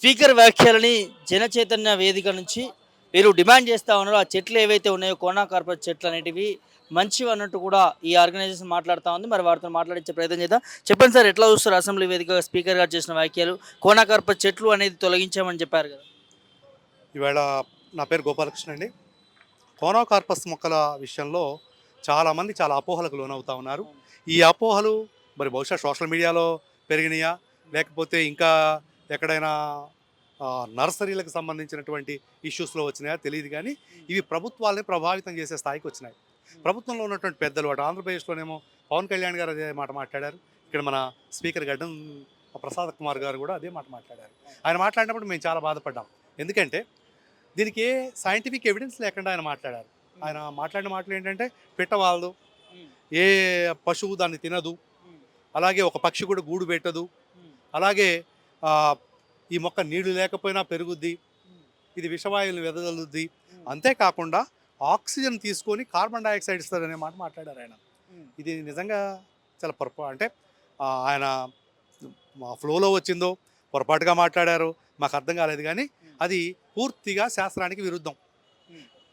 Speaker వ్యాఖ్యలని Janachaitanya వేదిక నుంచి వీరు డిమాండ్ చేస్తూ ఉన్నారు. ఆ చెట్లు ఏవైతే ఉన్నాయో కోనా కార్పొరేట్ చెట్లు అనేటివి మంచివి అన్నట్టు కూడా ఈ ఆర్గనైజేషన్ మాట్లాడుతూ ఉంది. మరి వారితో మాట్లాడించే ప్రయత్నం చేద్దాం. చెప్పండి సార్ ఎట్లా చూస్తారు అసెంబ్లీ వేదిక స్పీకర్ గారు చేసిన వ్యాఖ్యలు? కోనా కార్పొరేట్ చెట్లు అనేది తొలగించామని చెప్పారు కదా. ఈవేళ నా పేరు గోపాలకృష్ణ అండి. కోనోకార్పస్ మొక్కల విషయంలో చాలామంది చాలా అపోహలకు లోనవుతా ఉన్నారు. ఈ అపోహలు మరి బహుశా సోషల్ మీడియాలో పెరిగినాయా? లేకపోతే ఇంకా ఎక్కడైనా నర్సరీలకు సంబంధించినటువంటి ఇష్యూస్లో వచ్చినాయా తెలియదు కానీ ఇవి ప్రభుత్వాలని ప్రభావితం చేసే స్థాయికి వచ్చినాయి. ప్రభుత్వంలో ఉన్నటువంటి పెద్దలు అటు ఆంధ్రప్రదేశ్లోనేమో పవన్ కళ్యాణ్ గారు అదే మాట మాట్లాడారు. ఇక్కడ మన స్పీకర్ గడ్డం ప్రసాద్ కుమార్ గారు కూడా అదే మాట మాట్లాడారు. ఆయన మాట్లాడినప్పుడు మేము చాలా బాధపడ్డాం. ఎందుకంటే దీనికి ఏ సైంటిఫిక్ ఎవిడెన్స్ లేకుండా ఆయన మాట్లాడారు. ఆయన మాట్లాడిన మాటలు ఏంటంటే పెట్టవాలదు ఏ పశువు దాన్ని తినదు అలాగే ఒక పక్షి కూడా గూడు పెట్టదు అలాగే ఈ మొక్క నీళ్ళు లేకపోయినా పెరుగుద్ది ఇది విషవాయువులు వెదజల్లుద్ది. అంతేకాకుండా ఆక్సిజన్ తీసుకొని కార్బన్ డైఆక్సైడ్ ఇస్తారనే మాట మాట్లాడారు ఆయన. ఇది నిజంగా చాలా పొరపా అంటే ఆయన మా ఫ్లోలో వచ్చిందో పొరపాటుగా మాట్లాడారు మాకు అర్థం కాలేదు కానీ అది పూర్తిగా శాస్త్రానికి విరుద్ధం.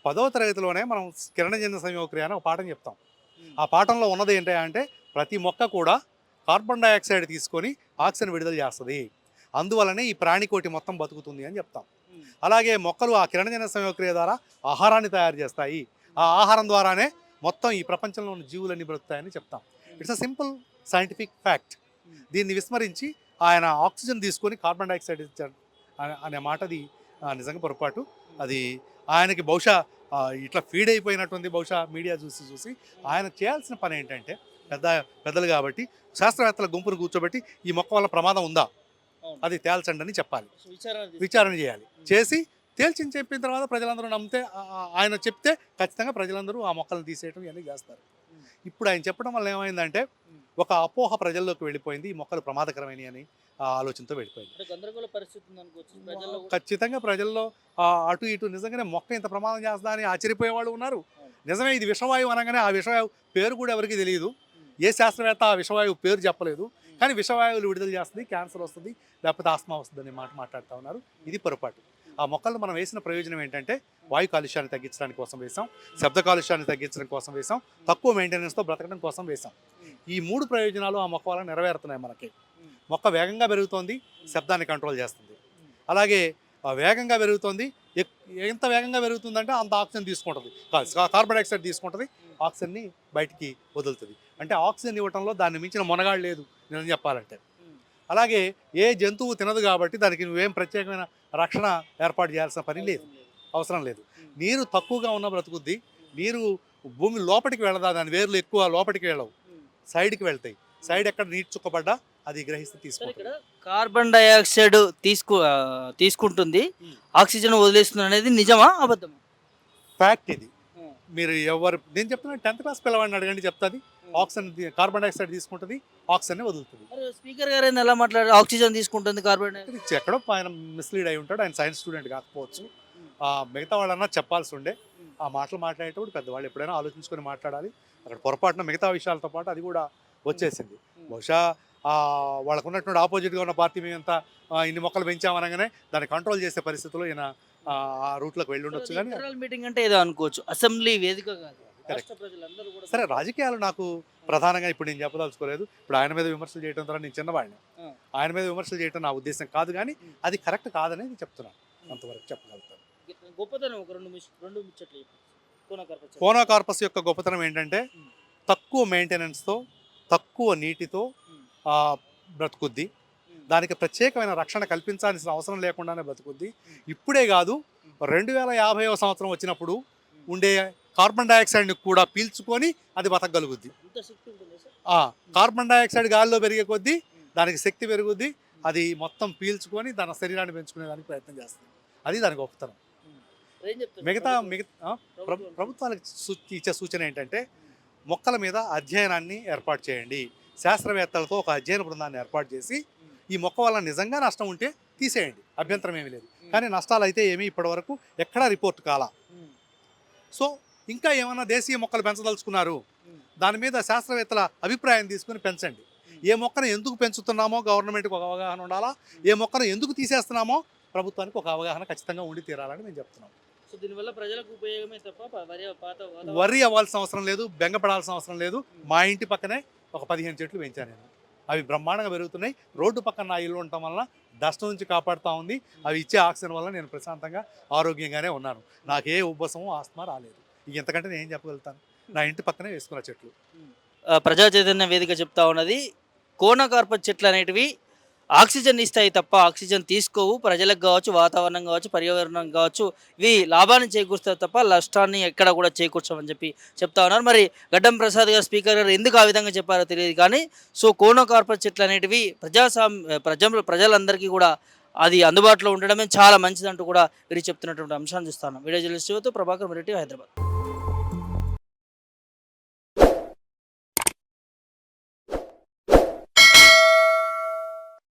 పదవ తరగతిలోనే మనం కిరణజన్య సంయోక్రియ అని ఒక పాఠం చెప్తాం. ఆ పాఠంలో ఉన్నది ఏంటి అంటే ప్రతి మొక్క కూడా కార్బన్ డైఆక్సైడ్ తీసుకొని ఆక్సిజన్ విడుదల చేస్తుంది. అందువలనే ఈ ప్రాణికోటి మొత్తం బతుకుతుంది అని చెప్తాం. అలాగే మొక్కలు ఆ కిరణజన్య సంయోక్రియ ద్వారా ఆహారాన్ని తయారు చేస్తాయి. ఆ ఆహారం ద్వారానే మొత్తం ఈ ప్రపంచంలో ఉన్న జీవులన్నీ బ్రతుకుతాయని చెప్తాం. It's a simple scientific fact దీన్ని విస్మరించి ఆయన ఆక్సిజన్ తీసుకొని కార్బన్ డైఆక్సైడ్ ఇచ్చాడు. అనే- మాటది నిజంగా పొరపాటు. అది ఆయనకి బహుశా ఇట్లా ఫీడ్ అయిపోయినటువంటి బహుశా మీడియా చూసి చూసి. ఆయన చేయాల్సిన పని ఏంటంటే పెద్ద పెద్దలు కాబట్టి శాస్త్రవేత్తల గుంపును కూర్చోబెట్టి ఈ మొక్క వల్ల ప్రమాదం ఉందా. అది తేల్చండి అని చెప్పాలి. విచారణ చేయాలి. చేసి తేల్చి చెప్పిన తర్వాత ప్రజలందరూ నమ్మితే ఆయన చెప్తే ఖచ్చితంగా ప్రజలందరూ ఆ మొక్కలను తీసేయటం ఇవన్నీ చేస్తారు. ఇప్పుడు ఆయన చెప్పడం వల్ల ఏమైందంటే. ఒక అపోహ ప్రజల్లోకి వెళ్ళిపోయింది. ఈ మొక్కలు ప్రమాదకరమైనవి అని ఆ ఆలోచనతో వెళ్ళిపోయింది. ఖచ్చితంగా ప్రజల్లో ఆ, అటు ఇటు నిజంగానే మొక్క ఇంత ప్రమాదం చేస్తుందా అని ఆశ్చర్యపోయే వాళ్ళు ఉన్నారు. నిజమే ఇది విషవాయువు అనగానే ఆ విషవాయువు పేరు కూడా ఎవరికి తెలియదు. ఏ శాస్త్రవేత్త ఆ విషవాయువు పేరు చెప్పలేదు. కానీ విషవాయువులు విడుదల చేస్తుంది క్యాన్సర్ వస్తుంది లేకపోతే ఆస్మా వస్తుంది అనే మాట మాట్లాడుతూ ఉన్నారు. ఇది పొరపాటు. ఆ మొక్కలు మనం వేసిన ప్రయోజనం ఏంటంటే వాయు కాలుష్యాన్ని తగ్గించడానికి కోసం వేసాం శబ్ద కాలుష్యాన్ని తగ్గించడం కోసం వేసాం తక్కువ మెయింటెనెన్స్తో బ్రతకడం కోసం వేసాం ఈ మూడు ప్రయోజనాలు ఆ మొక్క వల్ల నెరవేరుతున్నాయి మనకి. మొక్క వేగంగా పెరుగుతోంది శబ్దాన్ని కంట్రోల్ చేస్తుంది. అలాగే వేగంగా పెరుగుతోంది ఎక్- ఎంత వేగంగా పెరుగుతుందంటే అంత ఆక్సిజన్ తీసుకుంటుంది. కార్బన్ డైఆక్సైడ్ తీసుకుంటుంది ఆక్సిజన్ని బయటికి వదులుతుంది. అంటే ఆక్సిజన్ ఇవ్వటంలో దాన్ని మించిన మొనగాడు లేదు నేను చెప్పాలంటే. అలాగే ఏ జంతువు తినదు కాబట్టి దానికి నువ్వేం ప్రత్యేకమైన రక్షణ ఏర్పాటు చేయాల్సిన పని లేదు అవసరం లేదు. నీరు తక్కువగా ఉన్న బ్రతుకుద్ది నీరు భూమి లోపలికి వెళ్ళదా దాని వేర్లు ఎక్కువ లోపలికి వెళ్ళవు సైడ్కి వెళ్తాయి. సైడ్ ఎక్కడ నీటి చుక్కబడ్డా అది గ్రహిస్తే తీసుకుంటుంది. కార్బన్ డైఆక్సైడ్ తీసుకు తీసుకుంటుంది. ఆక్సిజన్ వదిలేస్తుంది అనేది నిజమా అబద్ధమా? ఫ్యాక్ట్ ఇది. మీరు ఎవరు నేను చెప్తున్నా టెన్త్ క్లాస్ పిల్లవాడిని అడగండి చెప్తుంది. ఆక్సిజన్ కార్బన్ డైఆక్సైడ్ తీసుకుంటుంది ఆక్సిజన్ వదులుతుంది. స్పీకర్ గారు ఎలా మాట్లాడారు? ఆక్సిజన్ తీసుకుంటుంది కార్బన్ ఎక్కడో ఆయన మిస్లీడ్ అయి ఉంటాడు ఆయన సైన్స్ స్టూడెంట్ కాకపోవచ్చు. ఆ, మిగతా వాళ్ళన్నా చెప్పాల్సి ఉండే. ఆ మాటలు మాట్లాడేటప్పుడు పెద్దవాళ్ళు ఎప్పుడైనా ఆలోచించుకొని మాట్లాడాలి. అక్కడ పొరపాటున మిగతా విషయాలతో పాటు అది కూడా వచ్చేసింది. బహుశా వాళ్ళకు ఉన్నటువంటి ఆపోజిట్గా ఉన్న పార్టీ మేమంతా ఇన్ని మొక్కలు పెంచామనగానే దాన్ని కంట్రోల్ చేసే పరిస్థితిలో ఈయన ఆ, రూట్లోకి వెళ్ళి ఉండొచ్చు కానీ మీటింగ్ అంటే ఏదో అనుకోవచ్చు. అసెంబ్లీ వేదిక కాదు. సరే రాజకీయాలు నాకు ప్రధానంగా ఇప్పుడు నేను చెప్పదలుచుకోలేదు. ఇప్పుడు ఆయన మీద విమర్శలు చేయడం ద్వారా నేను చిన్నవాడిని. ఆయన మీద విమర్శలు చేయడం నా ఉద్దేశం కాదు కానీ అది కరెక్ట్ కాదని చెప్తున్నాను. అంతవరకు చెప్పగలుగుతాను. గొప్పతనం ఒక రెండు మిష- రెండు ముచ్చట్లు చెప్పు. కోనా కార్పస్ యొక్క గొప్పతనం ఏంటంటే. తక్కువ మెయింటెనెన్స్తో తక్కువ నీటితో బ్రతుకుద్ది. దానికి ప్రత్యేకమైన రక్షణ కల్పించాల్సిన అవసరం లేకుండానే బతుకుద్ది ఇప్పుడే కాదు రెండు వేల యాభైవ సంవత్సరం వచ్చినప్పుడు ఉండే కార్బన్ డైఆక్సైడ్ని కూడా పీల్చుకొని అది బతకగలుగుద్ది. కార్బన్ డైఆక్సైడ్ గాలిలో పెరిగే కొద్దీ దానికి శక్తి పెరుగుద్ది అది మొత్తం పీల్చుకొని దాని శరీరాన్ని పెంచుకునే దానికి ప్రయత్నం చేస్తుంది. అది దాని గొప్పతనం మిగతా మిగతా ప్రభుత్వాలకు ఇచ్చే సూచన ఏంటంటే మొక్కల మీద అధ్యయనాన్ని ఏర్పాటు చేయండి. శాస్త్రవేత్తలతో ఒక అధ్యయన బృందాన్ని ఏర్పాటు చేసి ఈ మొక్క వల్ల నిజంగా నష్టం ఉంటే తీసేయండి. అభ్యంతరం ఏమీ లేదు. కానీ నష్టాలు అయితే ఏమీ ఇప్పటివరకు ఎక్కడా రిపోర్ట్ కాలా. సో ఇంకా ఏమైనా దేశీయ మొక్కలు పెంచదలుచుకున్నారు. దాని మీద శాస్త్రవేత్తల అభిప్రాయం తీసుకుని పెంచండి. ఏ మొక్కను ఎందుకు పెంచుతున్నామో గవర్నమెంట్కి ఒక అవగాహన ఉండాలా? ఏ మొక్కను ఎందుకు తీసేస్తున్నామో ప్రభుత్వానికి ఒక అవగాహన ఖచ్చితంగా ఉండి తీరాలని మేము చెప్తున్నాం. సో దీనివల్ల ప్రజలకు ఉపయోగమే తప్ప వరి పాత వాతావరణం- వరి అవ్వాల్సిన అవసరం లేదు బెంగపడాల్సిన అవసరం లేదు. మా ఇంటి పక్కనే ఒక పదిహేను చెట్లు పెంచాను నేను. అవి బ్రహ్మాండంగా పెరుగుతున్నాయి. రోడ్డు పక్కన నా ఇల్లు ఉండటం వల్ల డస్ట్ నుంచి కాపాడుతూ ఉంది. అవి ఇచ్చే ఆక్సిజన్ వల్ల నేను ప్రశాంతంగా ఆరోగ్యంగానే ఉన్నాను. నాకు ఏ ఉబ్బసము ఆస్తమా రాలేదు. ఇంతకంటే ఎంతకంటే నేను చెప్పగలుగుతాను? నా ఇంటి పక్కనే వేసుకున్న చెట్లు. ప్రజా చైతన్య వేదిక చెప్తా ఉన్నది కోనకార్ప చెట్లు అనేటివి ఆక్సిజన్ ఇస్తాయి తప్ప ఆక్సిజన్ తీసుకోవు. ప్రజలకు కావచ్చు వాతావరణం కావచ్చు పర్యావరణం కావచ్చు ఇవి లాభాన్ని చేకూరుస్తాయి తప్ప నష్టాన్ని ఎక్కడ కూడా చేకూర్చమని చెప్పి చెప్తా ఉన్నారు. మరి గడ్డం ప్రసాద్ గారు స్పీకర్ గారు ఎందుకు ఆ విధంగా చెప్పారో తెలియదు కానీ సో కోనో చెట్లు అనేటివి ప్రజాస్వామ్య ప్రజలు ప్రజలందరికీ కూడా అది అందుబాటులో ఉండడమే చాలా మంచిదంటూ కూడా వీరు చెప్తున్నటువంటి అంశాన్ని చూస్తాను వీడియో జర్నలిస్ట్ ప్రభాకర్ రెడ్డి హైదరాబాద్.